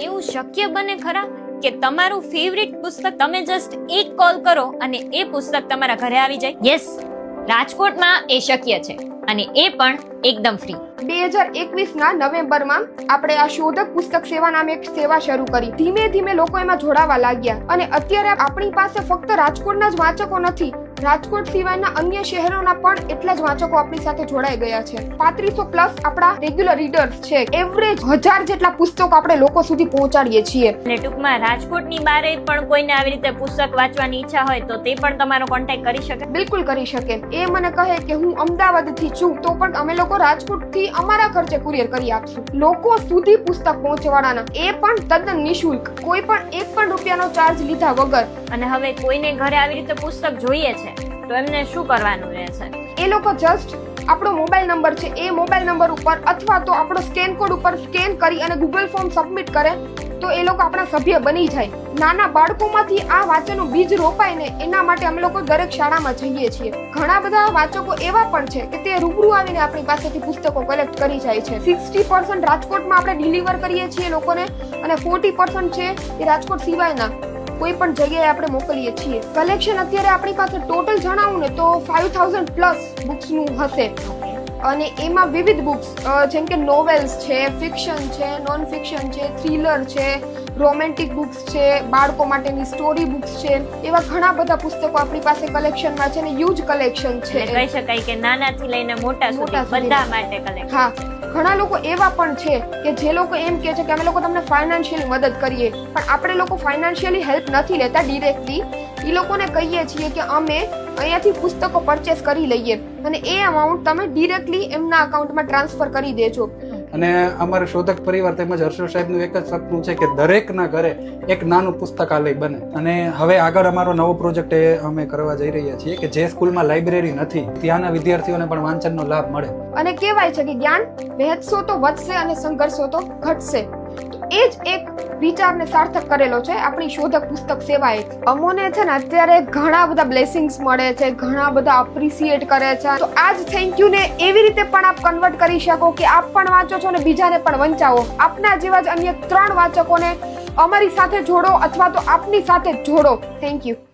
એવું શક્ય બને ખરા કે તમારું ફેવરિટ પુસ્તક તમે જસ્ટ એક કોલ કરો અને એ પુસ્તક તમારા ઘરે આવી જાય? યસ રાજકોટમાં એ શક્ય છે અને એ પણ એકદમ ફ્રી બે હજાર એકવીસના નવેમ્બરમાં આપણે આ શોધક પુસ્તક સેવા નામે એક સેવા શરૂ કરી. ધીમે ધીમે લોકો એમાં જોડાવા લાગ્યા અને અત્યારે આપણી પાસે ફક્ત રાજકોટના જ વાચકો નથી રાજકોટ સિવાયના અન્ય શહેરોના પણ એટલા જ વાચકો આપણી સાથે જોડાઈ ગયા છે. પાંત્રીસો પ્લસ આપણા રેગ્યુલર રીડર્સ છે. એવરેજ હજાર જેટલા પુસ્તકો આપણે લોકો સુધી પહોંચાડીએ છીએ. અને ટૂંકમાં રાજકોટની બારે પણ કોઈને આવી રીતે પુસ્તક વાંચવાની ઈચ્છા હોય તો તે પણ તમારો કોન્ટેક્ટ કરી શકે. બિલકુલ કરી શકે. એ મને કહે કે હું અમદાવાદથી છું તો પણ અમે લોકો રાજકોટથી અમારા ખર્ચે કુરિયર કરી આપશું. લોકો સુધી પુસ્તક પહોંચવાના એ પણ તદ્દન નિઃશુલ્ક. કોઈ પણ એક પણ રૂપિયાનો ચાર્જ લીધા વગર. અને હવે કોઈને ઘરે આવી રીતે પુસ્તક જોઈએ છે? તો એમને શું કરવાનું રહેશે એ લોકો જસ્ટ આપણો મોબાઈલ નંબર છે, એ મોબાઈલ નંબર ઉપર અથવા તો આપણો સ્કેન કોડ ઉપર સ્કેન કરી અને ગૂગલ ફોર્મ સબમિટ કરે, તો એ લોકો આપણા સભ્ય બની જાય. નાના બાળકોમાંથી આ વાંચનનું બીજ રોપાય ને એના માટે અમે લોકો દરેક શાળામાં જઈએ છીએ. ઘણા બધા વાચકો એવા પણ છે કે તે રૂબરૂ આવીને આપણી પાસેથી પુસ્તકો કલેક્ટ કરી જાય છે. સિક્સટી પર્સન્ટ રાજકોટમાં આપણે ડિલિવર કરીએ છીએ લોકોને અને ફોર્ટી પર્સન્ટ છે એ રાજકોટ સિવાયના. કોઈ પણ જગ્યાએ આપણે મોકલીએ છીએ. કલેક્શન અત્યારે આપણી પાસે ટોટલ જણાવું ને તો ફાઇવ થાઉઝન્ડ પ્લસ બુક્સનું હશે. અને એમાં વિવિધ બુક્સ જેમ કે નોવેલ્સ છે ફિક્શન છે નોન ફિક્શન છે થ્રિલર છે રોમેન્ટિક બુક્સ છે બાળકો માટેની સ્ટોરી બુક્સ છે એવા ઘણા બધા પુસ્તકો આપણી પાસે કલેક્શનમાં છે ને યુજ કલેક્શન છે. કહી શકાય કે નાનાથી લઈને મોટા મોટા સુધી. બધા માટે કલેક્શન હા. ઘણા લોકો એવા પણ છે કે જે લોકો એમ કહે છે કે અમે લોકો તમને ફાઇનાન્શિયલી મદદ કરીએ. પણ આપણે લોકો ફાઇનાન્શિયલી હેલ્પ નથી લેતા ડિરેક્ટલી એ લોકોને કહીએ છીએ કે અમે અહીંયાથી પુસ્તકો પરચેસ કરી લઈએ. અને એ અમાઉન્ટ તમે ડિરેક્ટલી એમના અકાઉન્ટમાં ટ્રાન્સફર કરી દેજો. અને અમારા શોધક પરિવાર તેમજ હર્ષો સાહેબનું એક જ સપનું છે કે દરેકના ઘરે એક નાનું પુસ્તકાલય બને. અને હવે આગળ અમારો નવો પ્રોજેક્ટ એ અમે કરવા જઈ રહ્યા છીએ કે જે સ્કૂલમાં લાઇબ્રેરી નથી, ત્યાંના વિદ્યાર્થીઓને પણ વાંચનનો લાભ મળે. અને કહેવાય છે કે જ્ઞાન વહેંચશો તો વધશે અને સંઘર્ષો તો ઘટશે. એ જ એક વિચારને સાર્થક કરેલો છે. આપણી શોધક પુસ્તક સેવાએ અમોને છે ને અત્યારે ઘણા બધા બ્લેસિંગ્સ મળે છે, ઘણા બધા અપ્રિસિએટ કરે છે. તો આ જ થેન્ક યુ ને એવી રીતે પણ આપ કન્વર્ટ કરી શકો કે આપ પણ વાંચો છો ને બીજાને પણ વંચાવો. આપના જેવા જ અન્ય ત્રણ વાચકોને અમારી સાથે જોડો અથવા તો આપની સાથે જોડો. Thank you